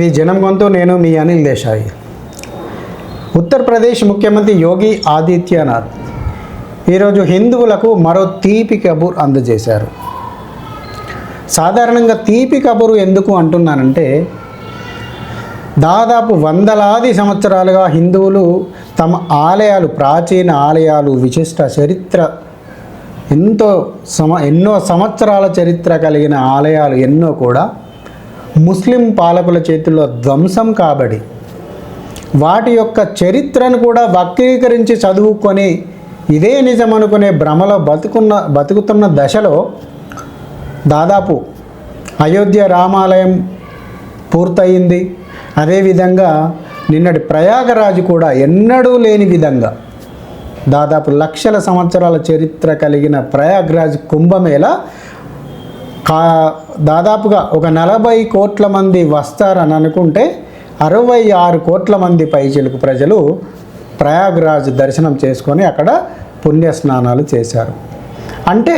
ఇది జనం గొంతు నేను మీ అనిల్ దేశాయి. ఉత్తరప్రదేశ్ ముఖ్యమంత్రి యోగి ఆదిత్యనాథ్ ఈరోజు హిందువులకు మరో తీపి కబూర్ అందజేశారు. సాధారణంగా తీపి కబురు ఎందుకు అంటున్నానంటే దాదాపు వందలాది సంవత్సరాలుగా హిందువులు తమ ఆలయాలు ప్రాచీన ఆలయాలు విశిష్ట చరిత్ర ఎంతో సమ ఎన్నో సంవత్సరాల చరిత్ర కలిగిన ఆలయాలు ఎన్నో కూడా ముస్లిం పాలకుల చేతుల్లో ధ్వంసం కాబడి వాటి యొక్క చరిత్రను కూడా వక్రీకరించి చదువుకొని ఇదే నిజం అనుకునే భ్రమలో బతుకున్న బతుకుతున్న దశలో దాదాపు అయోధ్య రామాలయం పూర్తయింది. అదేవిధంగా నిన్నటి ప్రయాగరాజు కూడా ఎన్నడూ లేని విధంగా దాదాపు లక్షల సంవత్సరాల చరిత్ర కలిగిన ప్రయాగ్రాజ్ కుంభమేళ కా దాదాపుగా ఒక నలభై కోట్ల మంది వస్తారని అనుకుంటే అరవై ఆరు కోట్ల మంది పైచిలుకు ప్రజలు ప్రయాగ్రాజ్ దర్శనం చేసుకొని అక్కడ పుణ్యస్నానాలు చేశారు. అంటే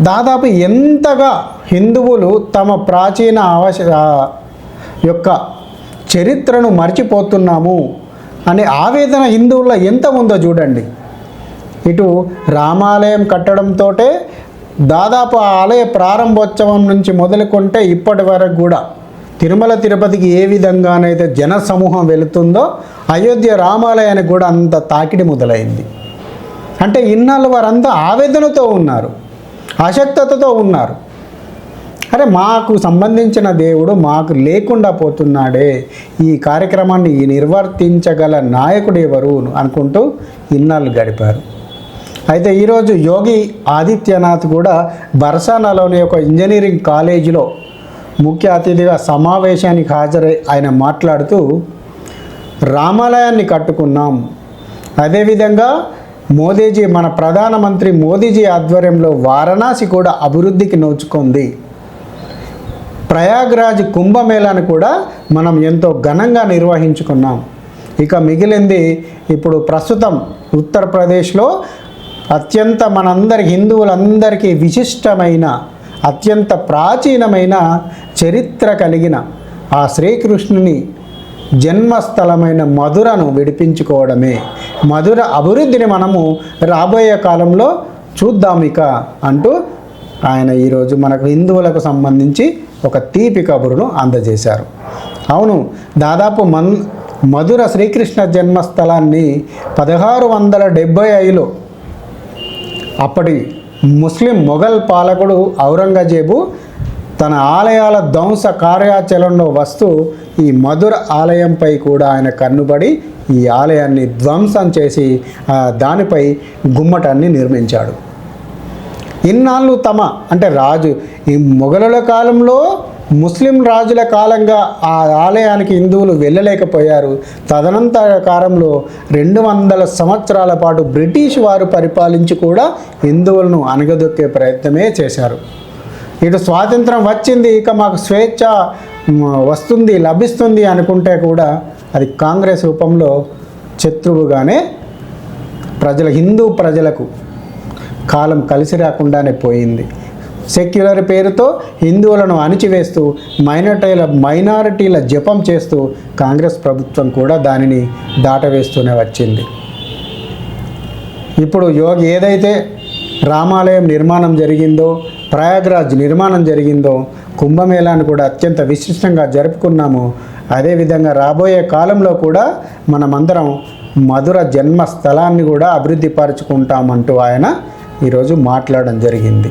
దాదాపు ఎంతగా హిందువులు తమ ప్రాచీన అవశ యొక్క చరిత్రను మర్చిపోతున్నాము అనే ఆవేదన హిందువుల్లో ఎంత ఉందో చూడండి. ఇటు రామాలయం కట్టడంతో దాదాపు ఆ ఆలయ ప్రారంభోత్సవం నుంచి మొదలుకుంటే ఇప్పటి వరకు కూడా తిరుమల తిరుపతికి ఏ విధంగానైతే జనసమూహం వెళుతుందో అయోధ్య రామాలయానికి కూడా అంత తాకిడి మొదలైంది. అంటే ఇన్నాళ్ళు వారంతా ఆవేదనతో ఉన్నారు అశక్తతతో ఉన్నారు. అరే మాకు సంబంధించిన దేవుడు మాకు లేకుండా పోతున్నాడే ఈ కార్యక్రమాన్ని నిర్వర్తించగల నాయకుడు ఎవరు అనుకుంటూ ఇన్నాళ్ళు గడిపారు. అయితే ఈరోజు యోగి ఆదిత్యనాథ్ కూడా బర్సానాలోని ఒక ఇంజనీరింగ్ కాలేజీలో ముఖ్య అతిథిగా సమావేశానికి హాజరై ఆయన మాట్లాడుతూ రామాలయాన్ని కట్టుకున్నాం. అదేవిధంగా మోదీజీ మన ప్రధానమంత్రి మోదీజీ ఆధ్వర్యంలో వారణాసి కూడా అభివృద్ధికి నోచుకుంది. ప్రయాగ్రాజ్ కుంభమేళాను కూడా మనం ఎంతో ఘనంగా నిర్వహించుకున్నాం. ఇక మిగిలింది ఇప్పుడు ప్రస్తుతం ఉత్తరప్రదేశ్లో అత్యంత మనందరి హిందువులందరికీ విశిష్టమైన అత్యంత ప్రాచీనమైన చరిత్ర కలిగిన ఆ శ్రీకృష్ణుని జన్మస్థలమైన మధురను విడిపించుకోవడమే. మధుర అభివృద్ధిని మనము రాబోయే కాలంలో చూద్దాం ఇక అంటూ ఆయన ఈరోజు మనకు హిందువులకు సంబంధించి ఒక తీపి కబురును అందజేశారు. అవును దాదాపు మన్ మధుర శ్రీకృష్ణ జన్మస్థలాన్ని పదహారు వందల డెబ్భై ఐదులో అప్పటి ముస్లిం మొఘల్ పాలకుడు ఔరంగజేబు తన ఆలయాల ధ్వంస కార్యాచరణలో వస్తూ ఈ మధుర ఆలయంపై కూడా ఆయన కన్నుబడి ఈ ఆలయాన్ని ధ్వంసం చేసి దానిపై గుమ్మటాన్ని నిర్మించాడు. ఇన్నాళ్ళు తమ అంటే రాజు ఈ మొఘలుల కాలంలో ముస్లిం రాజుల కాలంగా ఆ ఆలయానికి హిందువులు వెళ్ళలేకపోయారు. తదనంతర కాలంలో రెండు వందల సంవత్సరాల పాటు బ్రిటిష్ వారు పరిపాలించి కూడా హిందువులను అణగదొక్కే ప్రయత్నమే చేశారు. ఇటు స్వాతంత్రం వచ్చింది ఇక మాకు స్వేచ్ఛ వస్తుంది లభిస్తుంది అనుకుంటే కూడా అది కాంగ్రెస్ రూపంలో శత్రువుగానే ప్రజల హిందూ ప్రజలకు కాలం కలిసి రాకుండానే పోయింది. సెక్యులర్ పేరుతో హిందువులను అణిచివేస్తూ మైనార్టీల మైనారిటీల జపం చేస్తూ కాంగ్రెస్ ప్రభుత్వం కూడా దానిని దాటవేస్తూనే వచ్చింది. ఇప్పుడు యోగి ఏదైతే రామాలయం నిర్మాణం జరిగిందో ప్రయాగ్రాజ్ నిర్మాణం జరిగిందో కుంభమేళాను కూడా అత్యంత విశిష్టంగా జరుపుకున్నాము అదేవిధంగా రాబోయే కాలంలో కూడా మనమందరం మధుర జన్మస్థలాన్ని కూడా అభివృద్ధి పరుచుకుంటామంటూ ఆయన ఈరోజు మాట్లాడడం జరిగింది.